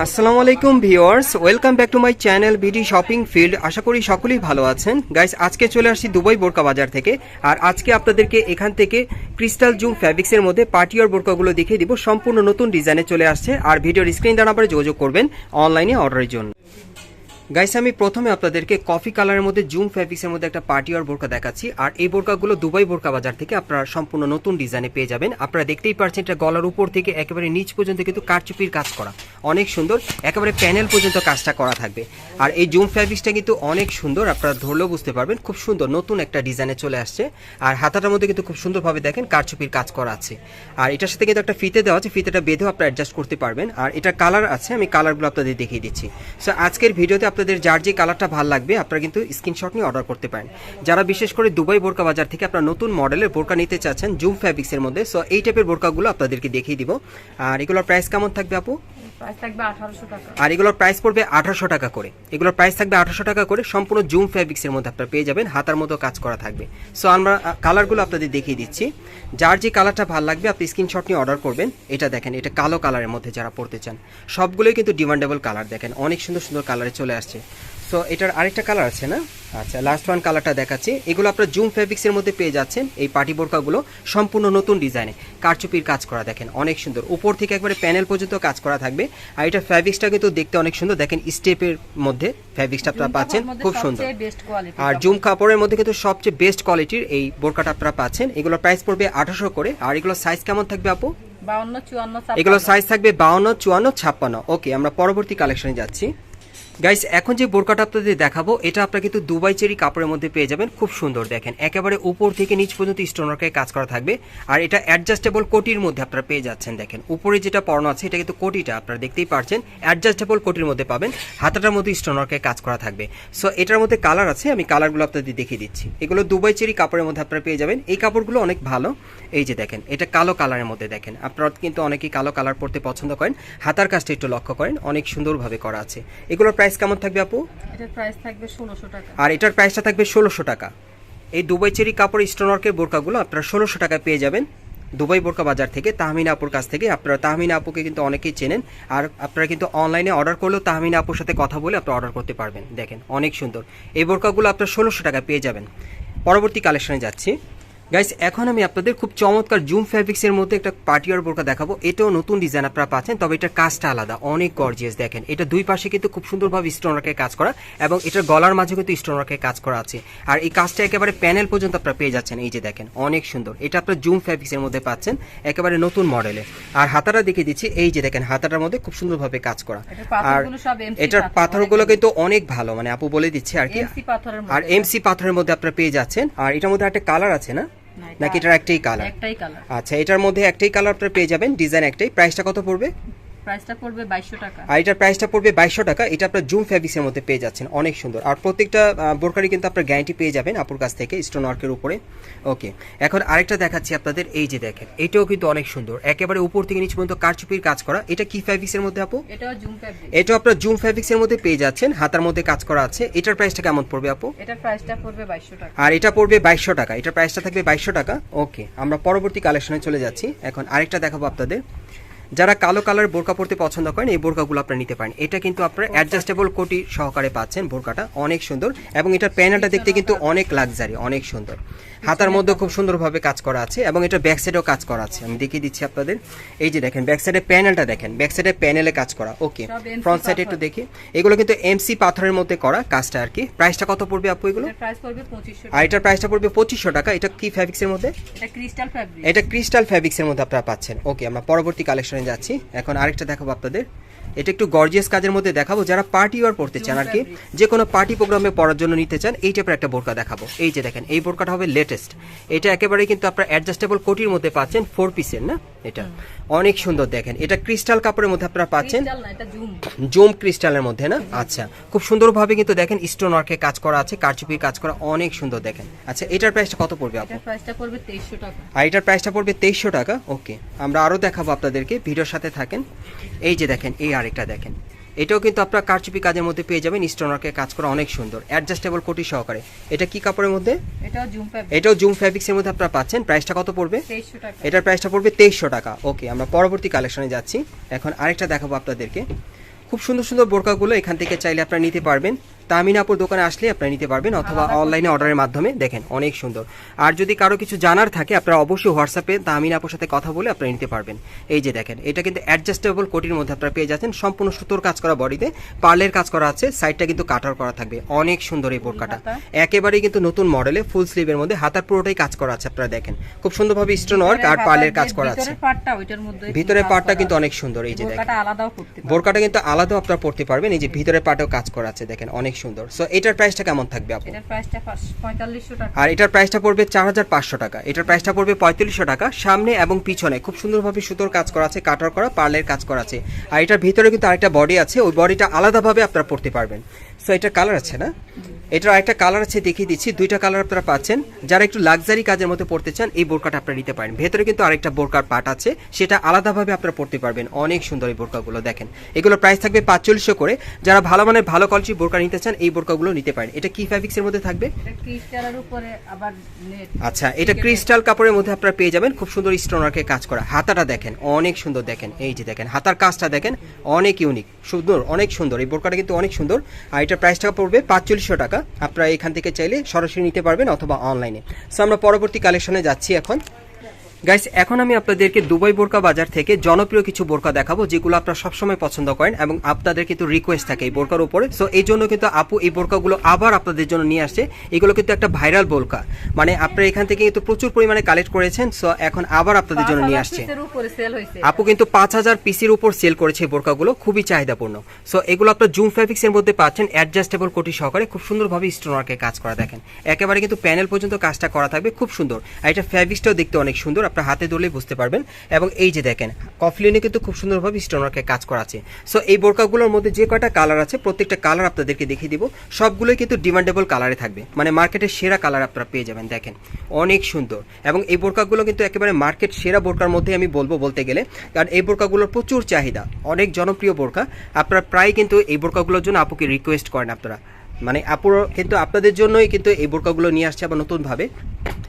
আসসালামু আলাইকুম viewers, welcome back to my channel BD shopping field. আশা করি সকলেই ভালো আছেন। গাইস, আজকে চলে আসছি দুবাই বোরকা বাজার থেকে। আর আজকে আপনাদেরকে এখান থেকে ক্রিস্টাল জুম ফ্যাব্রিক্সের মধ্যে পার্টিওর বোরকাগুলো দেখিয়ে দিব। সম্পূর্ণ নতুন ডিজাইনে চলে আসছে। আর ভিডিওর স্ক্রিন দ্বারা নাম্বারে যোগাযোগ করবেন অনলাইনে অর্ডারের জন্য। গাইস আমি প্রথমে আপনাদেরকে কফি কালারের মধ্যে জুম ফ্যাব্রিক্সের মধ্যে একটা পার্টি পার্টিওয়ার বোরকা দেখাচ্ছি। আর এই বোরকাগুলো দুবাই বোরকা বাজার থেকে আপনারা সম্পূর্ণ নতুন ডিজাইনে পেয়ে যাবেন। আপনারা দেখতেই পারছেন এটা গলার উপর থেকে একেবারে নিচ পর্যন্ত কিন্তু কারচুপির কাজ করা। অনেক সুন্দর, একেবারে প্যানেল পর্যন্ত কাজটা করা থাকবে। আর এই জুম ফ্যাব্রিক্সটা কিন্তু অনেক সুন্দর, আপনারা ধরলেও বুঝতে পারবেন, খুব সুন্দর, নতুন একটা ডিজাইনে চলে আসছে। আর হাতাটার মধ্যে কিন্তু খুব সুন্দরভাবে দেখেন কারচুপির কাজ করা আছে। আর এটার সাথে কিন্তু একটা ফিতে দেওয়া আছে, ফিতেটা বেঁধেও আপনারা অ্যাডজাস্ট করতে পারবেন। আর এটা কালার আছে, আমি কালারগুলো আপনাদের দেখিয়ে দিচ্ছি। সো আজকের ভিডিওতে আপনাদের যার যে কালারটা ভালো লাগবে, আপনারা কিন্তু স্ক্রিনশট নিয়ে অর্ডার করতে পারেন। যারা বিশেষ করে দুবাই বোরকা বাজার থেকে আপনারা নতুন মডেলের বোরকা নিতে চাচ্ছেন, জুম ফ্যাব্রিক্সের মধ্যে সো এই টাইপের বোরকাগুলো আপনাদেরকে দেখিয়ে দিব। আর এগুলোর প্রাইস কেমন থাকবে আপু? আর এগুলোর প্রাইস পড়বে আঠারোশো টাকা করে। এগুলোর প্রাইস থাকবে আঠারোশো টাকা করে, সম্পূর্ণ জুম ফ্যাব্রিক্সের মধ্যে আপনারা পেয়ে যাবেন, হাতার মতো কাজ করা থাকবে। সো আমরা কালারগুলো আপনাদের দেখিয়ে দিচ্ছি। যার যে কালারটা ভালো লাগবে, আপনি স্ক্রিনশট নিয়ে অর্ডার করবেন। এটা দেখেন, এটা কালো কালারের মধ্যে যারা পড়তে চান। সবগুলোই কিন্তু ডিমান্ডেবল কালার দেখেন। অনেক সুন্দর সুন্দর কালারে চলে আসছে। সো এটার আরেকটা কালার আছে না? আচ্ছা লাস্ট ওয়ান কালারটা দেখাচ্ছি। এগুলো আপনার জুম ফ্যাব্রিক্সের মধ্যে পেয়ে যাচ্ছেন এই পার্টি বোরকাগুলো সম্পূর্ণ নতুন ডিজাইনে কারচুপির কাজ করা দেখেন অনেক সুন্দর। উপর থেকে একবারে প্যানেল পর্যন্ত কাজ করা থাকবে। আর এটা ফ্যাব্রিক্সটা কিন্তু দেখতে অনেক সুন্দর। দেখেন স্টেপের মধ্যে ফ্যাব্রিক্সটা আপনারা পাচ্ছেন। খুব সুন্দর। আর জুম কাপড়ের মধ্যে কিন্তু সবচেয়ে বেস্ট কোয়ালিটির এই বোরকাটা আপনারা পাচ্ছেন। এগুলোর প্রাইস পড়বে আঠারোশো করে। আর এগুলোর সাইজ কেমন থাকবে আপু? এগুলো সাইজ থাকবে বাউন্ন চুয়ান্ন ছাপ্পান্ন। ওকে আমরা পরবর্তী কালেকশনে যাচ্ছি। গাইস এখন যে বোরকাটা আপনাদের দেখাবো, এটা আপনারা কিন্তু দুবাই চেরি কাপড়ের মধ্যে পেয়ে যাবেন। খুব সুন্দর দেখেন। একেবারে উপর থেকে নিচ পর্যন্ত স্টোনারকে কাজ করা থাকবে। আর এটা অ্যাডজাস্টেবল কোটির মধ্যে আপনারা পেয়ে যাচ্ছেন, দেখেন। উপরে যেটা পড়ানো আছে, এটা কিন্তু কোটিটা, আপনারা দেখতেই পারছেন। অ্যাডজাস্টেবল কোটির মধ্যে পাবেন। হাতাটার মধ্যে স্টোনারকে কাজ করা থাকবে। সো এটার মধ্যে কালার আছে, আমি কালারগুলো আপনাদের দেখিয়ে দিচ্ছি। এগুলো দুবাই চেরি কাপড়ের মধ্যে আপনারা পেয়ে যাবেন। এই কাপড়গুলো অনেক ভালো। এই যে দেখেন, এটা কালো কালারের মধ্যে দেখেন। আপনারা কিন্তু অনেকেই কালো কালার পরতে পছন্দ করেন। হাতার কাজটা একটু লক্ষ্য করেন, অনেক সুন্দরভাবে করা আছে। এগুলোর প্রাইস কেমন থাকবে আপু? এটার প্রাইস থাকবে ষোলোশো টাকা। আর এটার প্রাইসটা থাকবে ষোলোশো টাকা। এই দুবাই চেরি কাপড় স্টোনওয়ার্কের বোরকাগুলো আপনারা ষোলোশো টাকায় পেয়ে যাবেন। দুবাই বোরকা বাজার থেকে তাহমিনা আপুর কাছ থেকে। আপনারা তাহমিনা আপুকে কিন্তু অনেকেই চেনেন। আর আপনারা কিন্তু অনলাইনে অর্ডার করলেও তাহমিনা আপুর সাথে কথা বলে আপনারা অর্ডার করতে পারবেন। দেখেন অনেক সুন্দর। এই বোরকাগুলো আপনারা ষোলোশো টাকায় পেয়ে যাবেন। পরবর্তী কালেকশনে যাচ্ছি। গাইস এখন আমি আপনাদের খুব চমৎকার জুম ফ্যাব্রিক্সের মধ্যে একটা পার্টিয়ার বোরকা দেখাবো। এটাও নতুন ডিজাইন আপনারা পাচ্ছেন তবে এটার কাজটা আলাদা অনেক গর্জিয়াস দেখেন। এটা দুই পাশে কিন্তু খুব সুন্দরভাবে স্টোনারকে কাজ করা এবং এটার গলার মাঝে কিন্তু স্টোনারকে কাজ করা আছে। আর এই কাজটা একেবারে প্যানেল পর্যন্ত আপনারা পেয়ে যাচ্ছেন এই যে দেখেন অনেক সুন্দর। এটা আপনার জুম ফ্যাব্রিক্সের মধ্যে পাচ্ছেন একেবারে নতুন মডেলে আর হাতাটা দেখিয়ে দিচ্ছি এই যে দেখেন হাতাটার মধ্যে খুব সুন্দরভাবে কাজ করা। আর এটার পাথর, পাথরগুলো কিন্তু অনেক ভালো মানে আপু বলে দিচ্ছে আর কি। আর এমসি পাথরের মধ্যে আপনারা পেয়ে যাচ্ছেন। আর এটার মধ্যে একটা কালার আছে না? নাকি এটার একটাই কালার একটাই কালার আচ্ছা এটার মধ্যে একটাই কালার আপনারা পেয়ে যাবেন ডিজাইন একটাই। প্রাইসটা কত পড়বে? প্রাইসটা পড়বে বাইশশো টাকা। আর এটার প্রাইসটা পড়বে বাইশশো টাকা। এটা আপনার জুম ফ্যাব্রিক্সের মধ্যে পেয়ে যাচ্ছেন। অনেক সুন্দর। আর প্রত্যেকটা বোরকারই কিন্তু আপনার গ্যারান্টি পেয়ে যাবেন আপুর কাছ থেকে স্টোন ওয়ার্কের উপরে। ওকে এখন আরেকটা দেখাচ্ছি আপনাদের। এই যে দেখেন এটাও কিন্তু অনেক সুন্দর। একেবারে উপর থেকে নিচ পর্যন্ত কারচুপির কাজ করা। এটা কি ফ্যাব্রিক্সের মধ্যে আপু? এটাও জুম ফ্যাব্রিক। এটাও আপনার জুম ফ্যাব্রিক্সের মধ্যে পেয়ে যাচ্ছেন। হাতার মধ্যে কাজ করা আছে। এটার প্রাইসটা কেমন পড়বে আপু? এটার প্রাইসটা পড়বে বাইশশো টাকা। আর এটা পড়বে বাইশশো টাকা। এটার প্রাইসটা থাকবে বাইশশো টাকা। ওকে আমরা পরবর্তী কালেকশনে চলে যাচ্ছি। এখন আরেকটা দেখাবো আপনাদের। যারা কালো কালার বোরকা পরতে পছন্দ করেন এই বোরকাগুলো আপনারা নিতে পারেন। এটা কিন্তু আপনার অ্যাডজাস্টেবল কোটি সহকারে পাচ্ছেন বোরকাটা। অনেক সুন্দর। এবং এটার প্যানেলটা দেখতে কিন্তু অনেক লাক্সারি অনেক সুন্দর। হাতার মধ্যে খুব সুন্দরভাবে কাজ করা আছে এবং এটা ব্যাক সাইডেও কাজ করা আছে। আমি দেখিয়ে দিচ্ছি আপনাদের। এই যে দেখেন ব্যাক সাইডের প্যানেলটা দেখেন। ব্যাক সাইডের প্যানেলে কাজ করা। ওকে ফ্রন্ট সাইডে একটু দেখি। এগুলো কিন্তু এমসি পাথরের মধ্যে করা কাজটা আর কি। প্রাইসটা কত পড়বে আপু এগুলো? প্রাইস পড়বে পঁচিশশো আর এটার প্রাইসটা পড়বে পঁচিশশো টাকা। এটা কি ফ্যাব্রিক্সের মধ্যে? এটা ক্রিস্টাল ফ্যাব্রিক এটা ক্রিস্টাল ফ্যাব্রিক্সের মধ্যে আপনারা পাচ্ছেন। ওকে আমরা পরবর্তী কালেকশনে যাচ্ছি। এখন আরেকটা দেখাবো আপনাদের। এটা একটু গর্জিয়াস কাজের মধ্যে দেখাবো যারা পার্টি ওয়ার পড়তে চান আর কি যে কোনো পার্টি প্রোগ্রামে পড়ার জন্য নিতে চান এই টাইপের একটা বোরকা দেখাবো। এই যে দেখেন এই বোরকাটা হবে লেটেস্ট এটা একেবারে কিন্তু আপনার অ্যাডজাস্টেবল কোটির মধ্যে পাচ্ছেন ফোর পিসের না? এটা অনেক সুন্দর দেখেন। এটা ক্রিস্টাল কাপড়ের মধ্যে আপনারা পাচ্ছেন। জুম ক্রিস্টালের মধ্যে না? আচ্ছা খুব সুন্দরভাবে কিন্তু দেখেন স্টোন ওয়ার্কে কাজ করা আছে কারচুপির কাজ করা অনেক সুন্দর দেখেন। আচ্ছা এটার প্রাইসটা কত পড়বে আপু? প্রাইসটা পড়বে তেইশশো টাকা। আর এটার প্রাইসটা পড়বে তেইশশো টাকা? ওকে আমরা আরও দেখাবো আপনাদেরকে ভিডিওর সাথে থাকেন। এই যে দেখেন এই আরেকটা দেখেন। এটাও কিন্তু আপনার কারচুপি কাজের মধ্যে পেয়ে যাবেন স্টোনারকে কাজ করা অনেক সুন্দর অ্যাডজাস্টেবল কোটি সহকারে। এটা কি কাপড়ের মধ্যে? এটাও জুম ফ্যাব্রিক এটাও জুম ফ্যাব্রিক্সের মধ্যে আপনারা পাচ্ছেন। প্রাইসটা কত পড়বে? 2300 টাকা। এটার প্রাইসটা পড়বে তেইশশো টাকা। ওকে আমরা পরবর্তী কালেকশনে যাচ্ছি। এখন আরেকটা দেখাবো আপনাদেরকে। খুব সুন্দর সুন্দর বোরকাগুলো এখান থেকে চাইলে আপনারা নিতে পারবেন। তামিন আপুর দোকানে আসলে আপনারা নিতে পারবেন অথবা অনলাইনে অর্ডারের মাধ্যমে। দেখেন অনেক সুন্দর। আর যদি কারও কিছু জানার থাকে আপনারা অবশ্যই হোয়াটসঅ্যাপে তামিন আপুর সাথে কথা বলে আপনারা নিতে পারবেন। এই যে দেখেন এটা কিন্তু অ্যাডজাস্টেবল কোটির মধ্যে আপনারা পেয়ে যাচ্ছেন। সম্পূর্ণ সুতোর কাজ করা বডিতে পার্লের কাজ করা আছে সাইডটা কিন্তু কাটার করা থাকবে। অনেক সুন্দর এই বোরকাটা। একেবারেই কিন্তু নতুন মডেলে ফুল স্লিভের মধ্যে হাতার পুরোটাই কাজ করা আছে আপনারা দেখেন। খুব সুন্দরভাবে স্টোন ওয়ার্ক আর পার্লের কাজ করা আছে। ভিতরের পার্টটা কিন্তু অনেক সুন্দর এই যে দেখেন। বোরকাটা কিন্তু আলাদাও আপনারা পড়তে পারবেন এই যে ভিতরের পার্টেও কাজ করা আছে দেখেন অনেক সুন্দর। সো এটার প্রাইসটা কেমন থাকবে আপু? এটার প্রাইসটা পঁয়তাল্লিশশো টাকা। আর এটার প্রাইসটা পড়বে চার হাজার পাঁচশো টাকা। এটার প্রাইসটা পড়বে পঁয়তাল্লিশশো টাকা। সামনে এবং পিছনে খুব সুন্দরভাবে সুতোর কাজ করা আছে কাটার করা পার্লের কাজ করা আছে। আর এটার ভিতরে কিন্তু আরেকটা বডি আছে। ওই বডিটা আলাদাভাবে আপনারা পড়তে পারবেন। সো এটার কালার আছে না? এটার আরেকটা কালার আছে দেখিয়ে দিচ্ছি। দুইটা কালার আপনারা পাচ্ছেন। যারা একটু লাক্সারি কাজের মধ্যে পড়তে চান এই বোরকাটা আপনারা নিতে পারেন। ভেতরে কিন্তু আরেকটা বোরকার পার্ট আছে। সেটা আলাদাভাবে আপনারা পড়তে পারবেন। অনেক সুন্দর এই বোরকাগুলো দেখেন। এগুলোর প্রাইস থাকবে পাঁচচল্লিশশো করে। যারা ভালো মানের ভালো কোয়ালিটির বোরকা নিতে চান এই বোরকাগুলো নিতে পারেন। এটা কি ফ্যাব্রিক্সের মধ্যে থাকবে? এটা আচ্ছা এটা ক্রিস্টাল কাপড়ের মধ্যে আপনারা পেয়ে যাবেন। খুব সুন্দর স্টোনারকে কাজ করা। হাতাটা দেখেন অনেক সুন্দর দেখেন। এই যে দেখেন হাতার কাজটা দেখেন অনেক ইউনিক সুন্দর অনেক সুন্দর। এই বোরকাটা কিন্তু অনেক সুন্দর। আর এটার টাকা পড়বে পাঁচচল্লিশশো টাকা। আপনারা এখান থেকে চাইলে সরাসরি নিতে পারবেন অথবা অনলাইনে সো আমরা পরবর্তী কালেকশনে যাচ্ছি এখন। গাইস এখন আমি আপনাদেরকে দুবাই বোরকা বাজার থেকে জনপ্রিয় কিছু বোরকা দেখাবো যেগুলো আপনারা সবসময় পছন্দ করেন এবং আপনাদের কিন্তু রিকোয়েস্ট থাকে এই বোরকার উপরে। সো এই জন্য কিন্তু আপু এই বোরকাগুলো আবার আপনাদের জন্য নিয়ে আসছে। এগুলো কিন্তু একটা ভাইরাল বোরকা। মানে আপনারা এখান থেকে কিন্তু প্রচুর পরিমাণে কালেক্ট করেছেন সো এখন আবার আপনাদের জন্য নিয়ে আসছে। আপু কিন্তু পাঁচ হাজার পিসির উপর সেল করেছে এই বোরকাগুলো খুবই চাহিদাপূর্ণ। সো এগুলো আপনার জুম ফ্যাব্রিক্স এর মধ্যে পাচ্ছেন অ্যাডজাস্টেবল কোটি সহকারে খুব সুন্দরভাবে স্টোনারকে কাজ করা দেখেন। একেবারে কিন্তু প্যানেল পর্যন্ত কাজটা করা থাকবে খুব সুন্দর। আর এটা ফ্যাব্রিক্সটাও দেখতে অনেক সুন্দর আপনার হাতে ধরলেই বুঝতে পারবেন। এবং এই যে দেখেন, কফলিনে কিন্তু খুব সুন্দরভাবে স্টোনারকে কাজ করা আছে। সো এই বোরকাগুলোর মধ্যে যে কয়টা কালার আছে, প্রত্যেকটা কালার আপনাদেরকে দেখিয়ে দিব। সবগুলোই কিন্তু ডিমান্ডেবল কালারে থাকবে। মানে মার্কেটের সেরা কালার আপনারা পেয়ে যাবেন, দেখেন। অনেক সুন্দর। এবং এই বোরকাগুলো কিন্তু একেবারে মার্কেট সেরা বোরকার মধ্যে আমি বলব বলতে গেলে। কারণ এই বোরকাগুলোর প্রচুর চাহিদা। অনেক জনপ্রিয় বোরকা। আপনারা প্রায় কিন্তু এই বোরকাগুলোর জন্য আপুকে রিকোয়েস্ট করেন আপনারা। মানে আপুর কিন্তু আপনাদের জন্যই কিন্তু এই বোরকাগুলো নিয়ে আসছে আবার নতুনভাবে।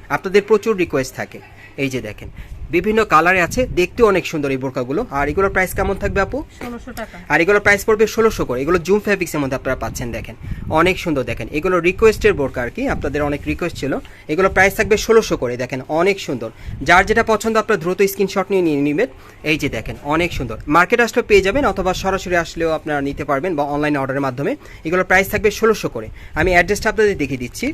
আপনাদের প্রচুর রিকোয়েস্ট থাকে। এই যে দেখেন বিভিন্ন কালারে আছে দেখতেও অনেক সুন্দর এই বোরকাগুলো আর এগুলোর প্রাইস কেমন থাকবে আপু? ষোলোশো টাকা। আর এগুলোর প্রাইস পড়বে ষোলোশো করে। এগুলো জুম ফ্যাব্রিক্সের মধ্যে আপনারা পাচ্ছেন দেখেন। অনেক সুন্দর দেখেন। এগুলো রিকোয়েস্টের বোরকা আর কি আপনাদের অনেক রিকোয়েস্ট ছিল। এগুলো প্রাইস থাকবে ষোলোশো করে দেখেন অনেক সুন্দর। যার যেটা পছন্দ আপনার দ্রুত স্ক্রিনশট নিয়ে নিয়ে নেবেন। এই যে দেখেন অনেক সুন্দর। মার্কেট আসলেও পেয়ে যাবেন অথবা সরাসরি আসলেও আপনারা নিতে পারবেন বা অনলাইন অর্ডারের মাধ্যমে। এগুলোর প্রাইস থাকবে ষোলোশো করে। আমি অ্যাড্রেসটা আপনাদের দেখিয়ে দিচ্ছি।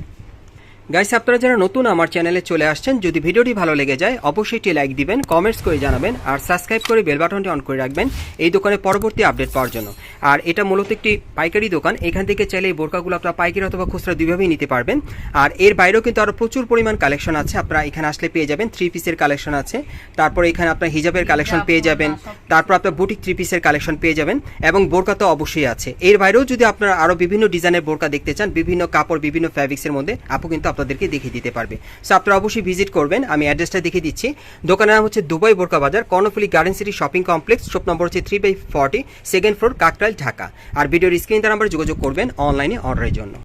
গাইস, আপনারা যারা নতুন আমার চ্যানেলে চলে আসছেন, যদি ভিডিওটি ভালো লেগে যায়, অবশ্যই একটি লাইক দিবেন কমেন্টস করে জানাবেন, আর সাবস্ক্রাইব করে বেল বাটনটি অন করে রাখবেন এই দোকানে পরবর্তী আপডেট পাওয়ার জন্য। আর এটা মূলত একটি পাইকারি দোকান, এখান থেকে চাইলে এই বোরকাগুলো আপনারা পাইকারি অথবা খুচরা দুইভাবেই নিতে পারবেন। আর এর বাইরেও কিন্তু আরও প্রচুর পরিমাণ কালেকশন আছে, আপনারা এখানে আসলে পেয়ে যাবেন থ্রি পিসের কালেকশন আছে। তারপরে এখানে আপনার হিজাবের কালেকশন পেয়ে যাবেন, তারপর আপনার বুটিক থ্রি পিসের কালেকশন পেয়ে যাবেন, এবং বোরকা তো অবশ্যই আছে। এর বাইরেও যদি আপনারা আরও বিভিন্ন ডিজাইনের বোরকা দেখতে চান, বিভিন্ন কাপড়, বিভিন্ন ফ্যাব্রিক্সের মধ্যে, আপু কিন্তু আপনাদেরকে দেখিয়ে দিতে পারবে। সো আপনারা অবশ্যই ভিজিট করবেন। আমি অ্যাড্রেসটা দেখিয়ে দিচ্ছি। দোকানের নাম হচ্ছে দুবাই বোরকা বাজার, Karnaphuli garden city shopping complex shop নম্বর হচ্ছে three by forty second floor Kakrail, Dhaka. আর ভিডিওর স্ক্রিন তার নাম্বারে যোগাযোগ করবেন অনলাইনে অর্ডারের জন্য।